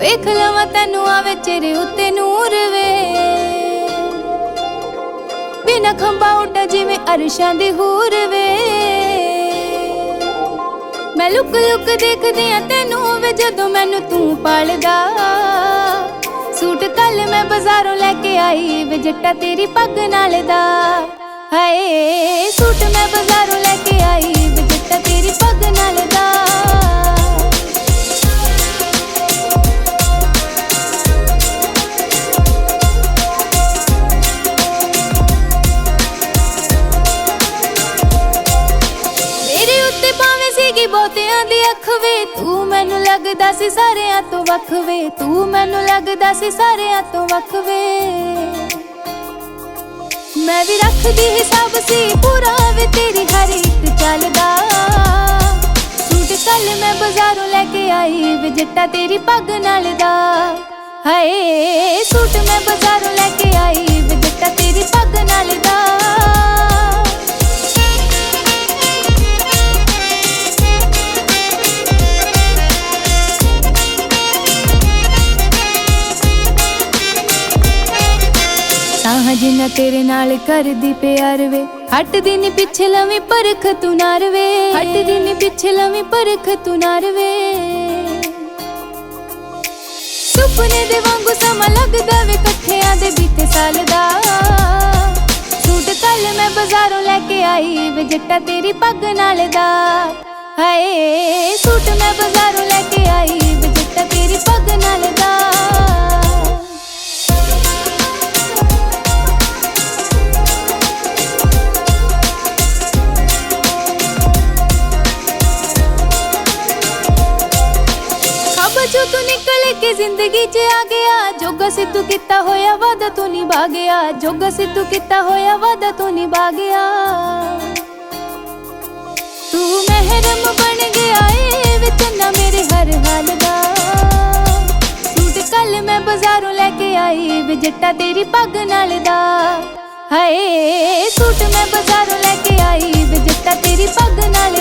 ਵੇਖ ਲਵਾਂ ਤੈਨੂੰ ਆਵੇ ਚਿਹਰੇ ਉੱਤੇ ਨੂਰ ਵੇ। ਬਿਨਾ ਖੰਭਾ ਉੱਡ ਜਿਵੇਂ ਅਰਸ਼ਾਂ ਦੀ ਹੂਰ ਵੇ। ਮੈਂ ਲੁਕ ਲੁਕ ਦੇਖਦੀ ਆ ਤੈਨੂੰ ਵੇ ਜਦੋਂ ਮੈਨੂੰ ਤੂੰ ਪਾਲਦਾ। ਸੂਟ ਕੱਲ ਮੈਂ ਬਾਜ਼ਾਰੋਂ ਲੈ ਕੇ ਆਈ ਵੇ ਜੱਟਾ ਤੇਰੀ ਪੱਗ ਨਾਲ ਦਾ। ਹਾਏ, ਸੂਟ ਮੈਂ ਬਾਜ਼ਾਰੋਂ ਸੀਗੀ ਦੀ ਅੱਖ ਵੇ, ਤੂੰ ਮੈਨੂੰ ਲੱਗਦਾ ਸੀ ਸਾਰਿਆਂ ਤੋਂ ਵੱਖ ਵੇ, ਤੂੰ ਮੈਨੂੰ ਲੱਗਦਾ ਸੀ ਸਾਰਿਆਂ ਤੋਂ ਵੱਖ ਵੇ। ਮੈਂ ਵੀ ਰੱਖਦੀ ਹਿਸਾਬ ਸੀ, ਪੂਰਾ ਵੇ ਤੇਰੀ ਹਰ ਇੱਕ ਚੱਲਦਾ ਸੂਟ ਕੱਲ ਮੈਂ ਬਾਜ਼ਾਰੋਂ ਲੈ ਕੇ ਆਈ, ਵੇ ਜੱਟਾ ਤੇਰੀ ਪੱਗ ਨਾਲ ਦਾ। ਹਾਏ, ਸੂਟ ਮੈਂ ਬਾਜ਼ਾਰੋਂ ਲੈ ਕੇ ਆਈ ਸਾਹ ਜਿੰਨਾ ਤੇਰੇ ਨਾਲ ਕਰਦੀ ਪਿਆਰ ਵੇ। ਹਟਦੀ ਨੀ ਪਿੱਛੇ ਲਵੀਂ ਪਰਖ ਤੂੰ ਨਾਰ ਵੇ। ਹਟਦੀ ਨੀ ਪਿੱਛੇ ਲਵੀਂ ਪਰਖ ਤੂੰ ਨਾਰ ਵੇ। ਸੁਪਨੇ ਦੇ ਵਾਂਗੂ ਸਮਾਂ ਲੱਗਦਾ ਵੇ ਇਕੱਠਿਆਂ ਦੇ ਬੀਤੇ ਸਾਲ ਦਾ। ਸੂਟ ਕੱਲ ਮੈਂ ਬਾਜ਼ਾਰੋਂ ਲੈ ਕੇ ਆਈ ਵੇ, ਜੱਟਾ ਤੇਰੀ ਪੱਗ ਨਾਲ ਦਾ। ਹਾਏ ਜੋ ਤੂੰ ਨਿਕਲ ਕੇ ਜ਼ਿੰਦਗੀ 'ਚ ਆ ਗਿਆ, ਜੋਗਾ ਸਿੱਧੂ ਕੀਤਾ ਹੋਇਆ ਵਾਦਾ ਤੂੰ ਨਿਭਾ ਗਿਆ, ਜੋਗਾ ਸਿੱਧੂ ਕੀਤਾ ਹੋਇਆ ਵਾਦਾ ਤੂੰ ਨਿਭਾ ਗਿਆ। ਤੂੰ ਮਹਿਰਮ ਬਣ ਗਿਆ ਏ ਵਿੱਚ ਨਾ ਮੇਰੇ ਹਰ ਹਾਲ ਦਾ। ਸੂਟ ਕੱਲ ਮੈਂ ਬਾਜ਼ਾਰੋਂ ਲੈ ਕੇ ਆਈ, ਵੇ ਤੇਰੀ ਪੱਗ ਨਾਲ ਦਾ। ਹਾਏ, ਸੂਟ ਮੈਂ ਬਾਜ਼ਾਰੋਂ ਲੈ ਕੇ ਆਈ, ਵੇ ਤੇਰੀ ਪੱਗ ਨਾਲ